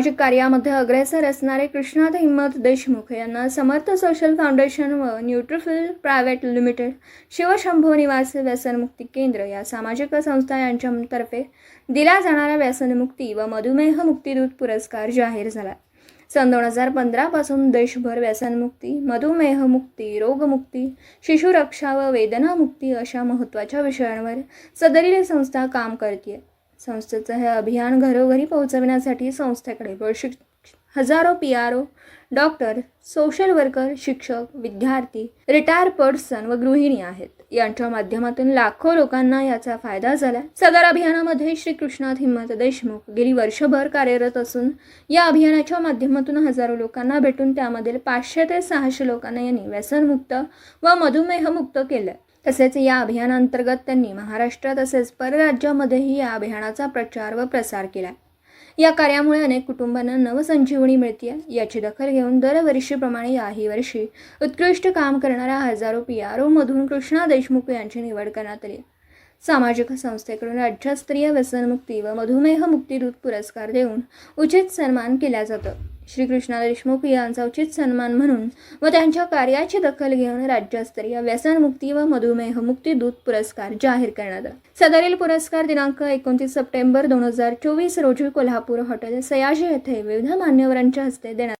सामाजिक कार्यामध्ये अग्रेसर असणारे कृष्णाथ हिम्मत देशमुख यांना समर्थ सोशल फाउंडेशन व न्यूट्रिफिल प्रायव्हेट लिमिटेड शिवशंभो निवास व्यसनमुक्ती केंद्र या सामाजिक संस्था यांच्यातर्फे दिला जाणारा व्यसनमुक्ती व मधुमेह मुक्तीदूत पुरस्कार जाहीर झाला. सन दोन हजार पंधरापासून देशभर व्यसनमुक्ती मधुमेहमुक्ती रोगमुक्ती शिशुरक्षा व वेदनामुक्ती अशा महत्त्वाच्या विषयांवर सदरील संस्था काम करते संस्थेचं हे अभियान घरोघरी पोहोचविण्यासाठी संस्थेकडे प्रशिक्ष हजारो P R O doctor social worker शिक्षक विद्यार्थी रिटायर पर्सन व गृहिणी आहेत. यांच्या माध्यमातून लाखो लोकांना याचा फायदा झाला. सदर अभियानामध्ये श्री कृष्णात हिम्मत देशमुख गेली वर्षभर कार्यरत असून या अभियानाच्या माध्यमातून हजारो लोकांना भेटून त्यामधील पाचशे ते सहाशे लोकांना यांनी व्यसनमुक्त व मधुमेहमुक्त केलं. तसेच या अभियानांतर्गत त्यांनी महाराष्ट्र तसेच परराज्यामध्येही या अभियानाचा प्रचार व प्रसार केला. या कार्यामुळे अनेक कुटुंबांना नवसंजीवनी मिळते याची दखल घेऊन दरवर्षीप्रमाणे याही वर्षी उत्कृष्ट काम करणाऱ्या हजारो पी आर ओमधून कृष्णा देशमुख यांची निवड करण्यात आली. सामाजिक संस्थेकडून राज्यस्तरीय व्यसनमुक्ती व मधुमेह मुक्तीदूत पुरस्कार देऊन उचित सन्मान केला जातो. श्री कृष्णा देशमुख यांचा उचित सन्मान म्हणून व त्यांच्या कार्याची दखल घेऊन राज्यस्तरीय व्यसनमुक्ती व मधुमेह मुक्ती दूत पुरस्कार जाहीर करण्यात आला. सदरील पुरस्कार दिनांक एकोणतीस सप्टेंबर दोन हजार चोवीस रोजी कोल्हापूर हॉटेल सयाजी येथे विविध मान्यवरांच्या हस्ते देण्यात